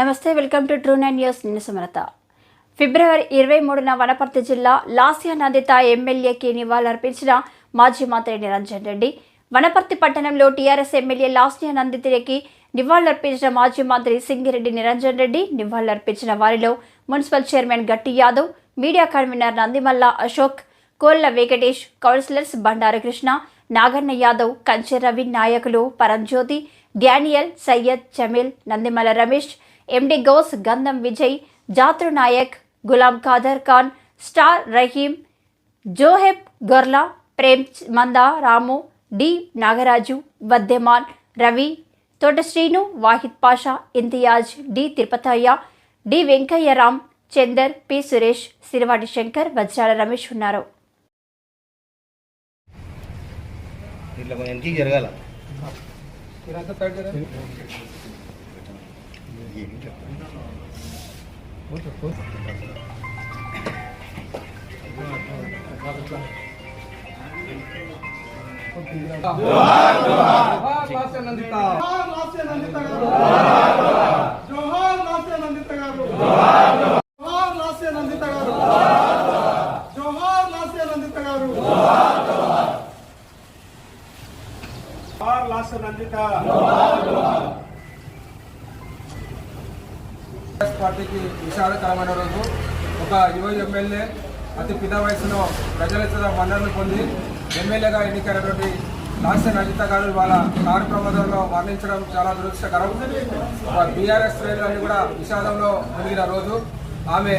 నమస్తే welcome to true nine news. నిన్న సమరత ఫిబ్రవరి ఇరవై మూడున వనపర్తి జిల్లా లాస్యా నందిత ఎమ్మెల్యేకి నివాళులర్పించిన మాజీ మంత్రి నిరంజన్ రెడ్డి వనపర్తి పట్టణంలో టీఆర్ఎస్ ఎమ్మెల్యే లాస్యా నందితకి నివాళులర్పించిన మాజీ మంత్రి సింగిరెడ్డి నిరంజన్ రెడ్డి నివాళులర్పించిన వారిలో municipal chairman Gatti Yadav media convener Nandimalla Ashok Kolla Venkatesh councillors Bandaru Krishna Naganna Yadav Kanche Ravi నాయకులు Paramjyothi Daniel Syed Jameel Nandimalla Ramesh MD Ghouse Gandham Vijay Jatru Naik Ghulam Khader Khan star Rahim Zoheb Gorla Prem Manda Ramu D Nagaraju Vaddeman Ravi Thota Srinu Wahid Pasha Imtiaz D Tirupataiah D Venkaiahram Chander P Suresh Sirivati Shankar Vajrala Ramesh ఉన్నారు. ఇట్లా జరగాల. నందిత జోహార్ లాస్య నందిత గారు జోహార్ లాస్య నందిత గారు జోహార్ లాస్య నందిత గారు జోహార్ లాస్య నందిత గారు జోహార్ లాస్య నందిత కాంగ్రెస్ పార్టీకి విషాదకరమైన రోజు. ఒక యువ ఎమ్మెల్యే అతి పెద్ద వయసులో ప్రజల చేత మన్ననలు పొంది ఎమ్మెల్యేగా ఎన్నికైనటువంటి రాష్ట్ర నజిత గారు వాళ్ళ కారు ప్రమాదంలో మరణించడం చాలా దురదృష్టకరం. బీఆర్ఎస్ శ్రేణులన్నీ కూడా విషాదంలో మునిగిన రోజు. ఆమె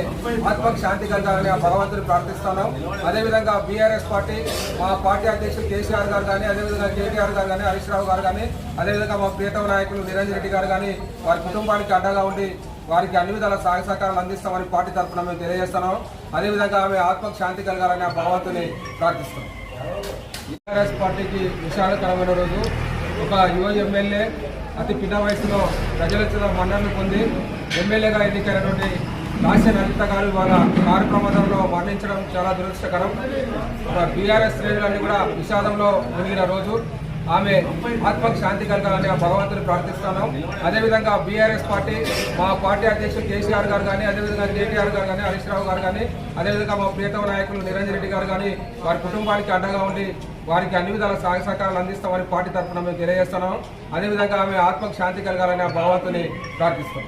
ఆత్మకు శాంతి కలగాలని ఆ భగవంతుని ప్రార్థిస్తున్నాం. అదేవిధంగా బీఆర్ఎస్ పార్టీ మా పార్టీ అధ్యక్షులు కేసీఆర్ గారు కానీ అదేవిధంగా కేటీఆర్ గారు కానీ హరీష్ రావు గారు కానీ అదేవిధంగా మా ప్రియతమ నాయకులు నిరంజన్ రెడ్డి గారు కానీ వారి కుటుంబానికి అండగా ఉండి వారికి అన్ని విధాల సహాయ సహకారాలు అందిస్తామని పార్టీ తరఫున మేము తెలియజేస్తున్నాం అదేవిధంగా ఆమె ఆత్మకు శాంతి కలగాలని ఆ భగవంతుని ప్రార్థిస్తాం టీఆర్ఎస్ పార్టీకి విషాదకరమైన రోజు. ఒక యువ ఎమ్మెల్యే అతి పిన్న వయసులో ప్రజల చేత మన్ననలు పొంది ఎమ్మెల్యేగా ఎన్నికైనటువంటి లాస్య లలిత గారు వాళ్ళ కారు ప్రమాదంలో మరణించడం చాలా దురదృష్టకరం. బీఆర్ఎస్ శ్రేణులన్నీ కూడా విషాదంలో మునిగిన రోజు. ఆమె ఆత్మకు శాంతి కలగాలని ఆ భగవంతుని ప్రార్థిస్తాను అదేవిధంగా బీఆర్ఎస్ పార్టీ మా పార్టీ అధ్యక్షులు కేసీఆర్ గారు కానీ అదేవిధంగా కేటీఆర్ గారు కానీ హరీష్ రావు గారు కానీ అదేవిధంగా మా ప్రియతమ నాయకులు నిరంజన్ రెడ్డి గారు కానీ వారి కుటుంబానికి అండగా ఉండి వారికి అన్ని విధాల సహాయ సహకారాలు అందిస్తామని పార్టీ తరఫున మేము తెలియజేస్తున్నాం. అదేవిధంగా ఆమె ఆత్మకు శాంతి కలగాలని ఆ భగవంతుని ప్రార్థిస్తాం